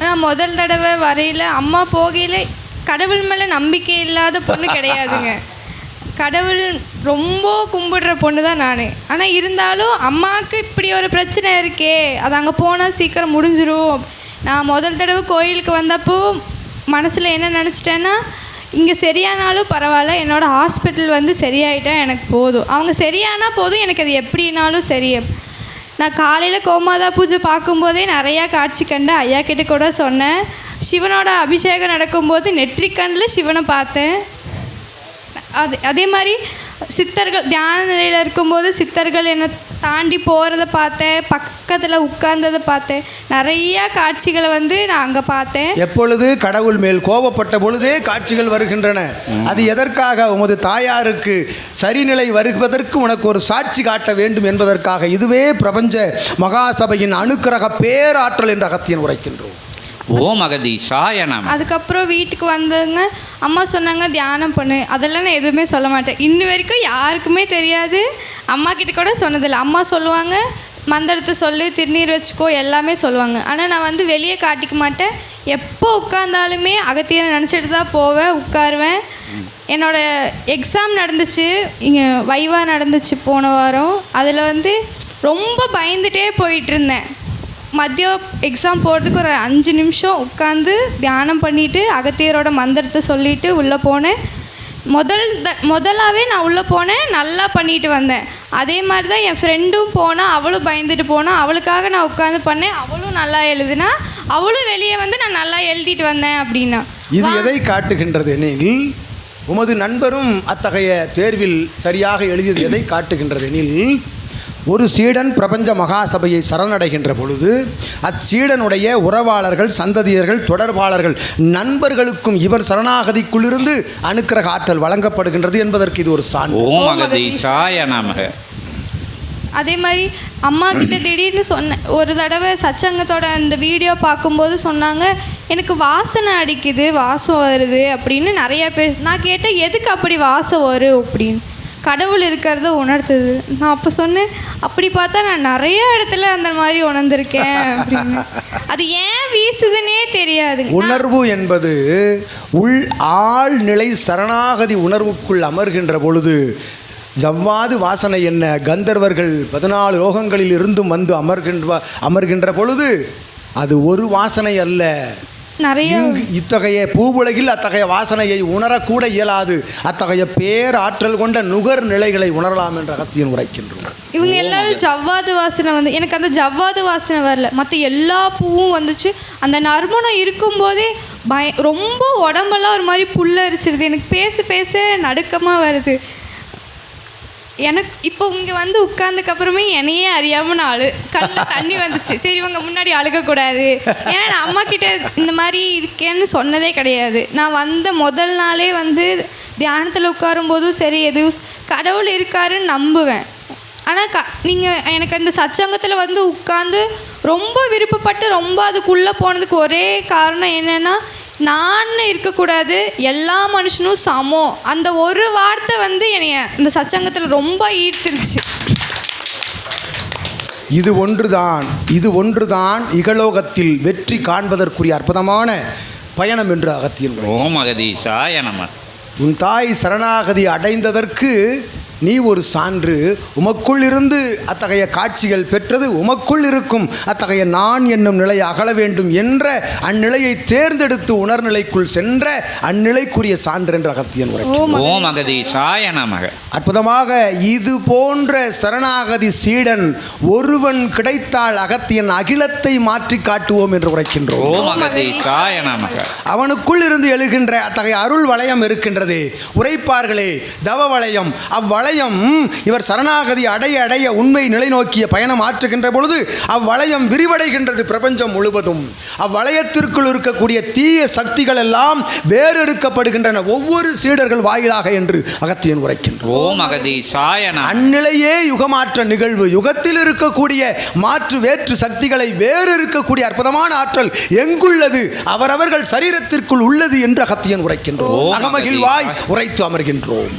நான் முதல் தடவை வரையில அம்மா போகையில் கடவுள் மேலே நம்பிக்கை இல்லாத பொண்ணு கிடையாதுங்க. கடவுள் ரொம்ப கும்பிடுற பொண்ணு தான் நான். ஆனால் இருந்தாலும் அம்மாவுக்கு இப்படி ஒரு பிரச்சனை இருக்கே அது அங்கே போனால் சீக்கிரம் முடிஞ்சிரும். நான் முதல் தடவை கோயிலுக்கு வந்தப்போ மனசில் என்ன நினச்சிட்டேன்னா இங்கே சரியானாலும் பரவாயில்ல என்னோடய ஹாஸ்பிட்டல் வந்து சரியாயிட்டா எனக்கு போதும். அவங்க சரியானா போதும் எனக்கு அது எப்படினாலும் சரி. நான் காலையில் கோமாதா பூஜை பார்க்கும்போதே நிறையா காட்சி கண்டு ஐயா கிட்ட கூட சொன்னேன். சிவனோட அபிஷேகம் நடக்கும்போது நெற்றிக்கண்ணில் சிவனை பார்த்தேன். அது அதே மாதிரி சித்தர்கள் தியான நிலையில் இருக்கும்போது சித்தர்கள் என்னை தாண்டி போகிறத பார்த்தேன் பக்கத்தில் உட்கார்ந்ததை பார்த்தேன். நிறையா காட்சிகளை வந்து நான் அங்கே பார்த்தேன். எப்பொழுது கடவுள் மேல் கோபப்பட்ட பொழுதே காட்சிகள் வருகின்றன. அது எதற்காக? உமது தாயாருக்கு சரிநிலை வருவதற்கு உனக்கு ஒரு சாட்சி காட்ட வேண்டும் என்பதற்காக. இதுவே பிரபஞ்ச மகாசபையின் அணுக்கிரக பேராற்றல் என்ற அகத்தியன் உரைக்கின்றோம். ஓம் அகதீஷாய நம. அதுக்கப்புறம் வீட்டுக்கு வந்தவங்க அம்மா சொன்னாங்க தியானம் பண்ணு. அதெல்லாம் நான் எதுவுமே சொல்ல மாட்டேன். இன்ன வரைக்கும் யாருக்குமே தெரியாது. அம்மா கிட்ட கூட சொன்னதில்லை. அம்மா சொல்லுவாங்க மந்திரத்தை சொல்லு திருநீர் வச்சுக்கோ எல்லாமே சொல்லுவாங்க. ஆனால் நான் வந்து வெளியே காட்டிக்க மாட்டேன். எப்போ உட்காந்தாலுமே அகத்தியரை நினச்சிட்டு தான் போவேன் உட்காருவேன். என்னோட எக்ஸாம் நடந்துச்சு. இங்கே வைவா நடந்துச்சு போன வாரம். அதில் வந்து ரொம்ப பயந்துட்டே போயிட்டு இருந்தேன். மதியம் எக்ஸாம் போகிறதுக்கு ஒரு அஞ்சு நிமிஷம் உட்காந்து தியானம் பண்ணிவிட்டு அகத்தியரோட மந்திரத்தை சொல்லிட்டு உள்ளே போனேன். முதல் த முதலாவே நான் உள்ளே போனேன் நல்லா பண்ணிட்டு வந்தேன். அதே மாதிரி தான் என் ஃப்ரெண்டும் போனா அவளும் பயந்துட்டு போனா அவளுக்காக நான் உட்காந்து பண்ணேன். அவளும் நல்லா எழுதுனா அவளும் வெளியே வந்து நான் நல்லா எழுதிட்டு வந்தேன் அப்படின்னா. இது எதை காட்டுகின்றது எனில் உமது நண்பரும் அத்தகைய தேர்வில் சரியாக எழுதியது எதை காட்டுகின்றது எனில் ஒரு சீடன் பிரபஞ்ச மகாசபையை சரணடைகின்ற பொழுது அச்சீடனுடைய உறவாளர்கள் சந்ததியர்கள் தொடர்பாளர்கள் நண்பர்களுக்கும் இவர் சரணாகதிக்குள்ளிருந்து அணுக்கிரக ஆற்றல் வழங்கப்படுகின்றது என்பதற்கு இது ஒரு சான்று. அதே மாதிரி அம்மா கிட்ட திடீர்னு சொன்னேன் ஒரு தடவை சச்சங்கத்தோட அந்த வீடியோ பார்க்கும்போது சொன்னாங்க எனக்கு வாசனை அடிக்குது வாசம் வருது அப்படின்னு நிறைய பேர் நான் கேட்டேன் எதுக்கு அப்படி வாசம் வரும்? அப்படின்னு. கடவுள் இருக்கிறத உணர்த்துது. நான் அப்போ சொன்னேன் அப்படி பார்த்தா நான் நிறைய இடத்துல அந்த மாதிரி உணர்ந்திருக்கேன் அப்படின்னு. அது ஏன் வீசுதுன்னே தெரியாது. உணர்வு என்பது உள் ஆழ்நிலை சரணாகதி உணர்வுக்குள் அமர்கின்ற பொழுது ஜவ்வாது வாசனை என்ன கந்தர்வர்கள் பதினாலு லோகங்களில் இருந்தும் வந்து அமர்கின்ற அமர்கின்ற பொழுது அது ஒரு வாசனை அல்ல. நிறைய இத்தகைய பூவுலகில் அத்தகைய வாசனையை உணரக்கூட இயலாது. அத்தகைய பேராற்றல் கொண்ட நுகர் நிலைகளை உணரலாம் என்ற அகத்தியன் உரைக்கின்றோம் இவங்க எல்லாரும் ஜவ்வாது வாசனை வந்து எனக்கு அந்த ஜவ்வாது வாசனை வரல. மற்ற எல்லா பூவும் வந்துச்சு. அந்த நறுமணம் இருக்கும்போதே பய ரொம்ப உடம்பெல்லாம் ஒரு மாதிரி புல்லரிச்சிருது. எனக்கு பேச பேச நடுக்கமாக வருது. எனக்கு இப்போ இங்கே வந்து உட்காந்துக்கப்புறமே அப்புறமே என்னையே அறியாமல் நான் அழு கண்ணில் தண்ணி வந்துச்சு. சரி இவங்க முன்னாடி அழுகக்கூடாது. ஏன்னா நான் அம்மா கிட்ட இந்த மாதிரி இருக்கேன்னு சொன்னதே கிடையாது. நான் வந்த முதல் நாளே வந்து தியானத்தில் உட்காரும்போதும் சரி எதுவும் கடவுள் இருக்காருன்னு நம்புவேன். ஆனால் க நீங்கள் எனக்கு அந்த சச்சங்கத்தில் வந்து உட்காந்து ரொம்ப விருப்பப்பட்டு ரொம்ப அதுக்குள்ளே போனதுக்கு ஒரே காரணம் என்னென்னா நான் இருக்கக்கூடாது எல்லா மனுஷனும் சமம். அந்த ஒரு வார்த்தை வந்து என்னைய இந்த சச்சங்கத்தில் ரொம்ப ஈர்த்துருச்சு. இது ஒன்றுதான் இது ஒன்றுதான் இகலோகத்தில் வெற்றி காண்பதற்குரிய அற்புதமான பயணம் என்று அகத்தியன். ஓம் அகதீஷாய நம. உன் தாய் சரணாகதி அடைந்ததற்கு நீ ஒரு சான்று உமக்குள் இருந்து அத்தகைய காட்சிகள் பெற்றது உமக்குள் இருக்கும். அத்தகைய நான் என்னும் நிலை அகல வேண்டும் என்ற அந்நிலையை தேர்ந்தெடுத்து உணர்நிலைக்குள் சென்ற அந்நிலைக்குரிய சான்று என்ற அகத்தியன் உரை ஓம் அகதீஷாய நமக. அற்புதமாக இது போன்ற சரணாகதி சீடன் ஒருவன் கிடைத்தால் அகத்தியன் அகிலத்தை மாற்றி காட்டுவோம் என்று உரைக்கின்றோம். ஓம் அகதீஷாய நமக. அவனுக்குள் இருந்து எழுகின்ற அத்தகைய அருள் வளையம் இருக்கின்றது. உரைப்பார்களே தவ வளையம் அவ்வளையம் இவர் சரணாகதி அடைய அடைய உண்மை நிலை நோக்கிய பயணம் ஆற்றுகின்ற பொழுது அவ்வளையம் விரிவடைகின்றது பிரபஞ்சம் முழுவதும். அவ்வளையத்திற்குள் இருக்கக்கூடிய தீய சக்திகள் எல்லாம் வேறெடுக்கப்படுகின்றன. ஒவ்வொரு சீடர்கள் வாயிலாக என்று அகத்தியன் ஓம் நம அந்நிலையே யுகமாற்ற நிகழ்வு. யுகத்தில் இருக்கக்கூடிய மாற்று வேற்று சக்திகளை வேறு இருக்கக்கூடிய அற்புதமான ஆற்றல் எங்குள்ளது? அவரவர்கள் சரீரத்திற்குள் உள்ளது என்று அகத்தியன் உரைக்கின்றோம் அகமகிழ்வாய் உரைத்து அமர்கின்றோம்.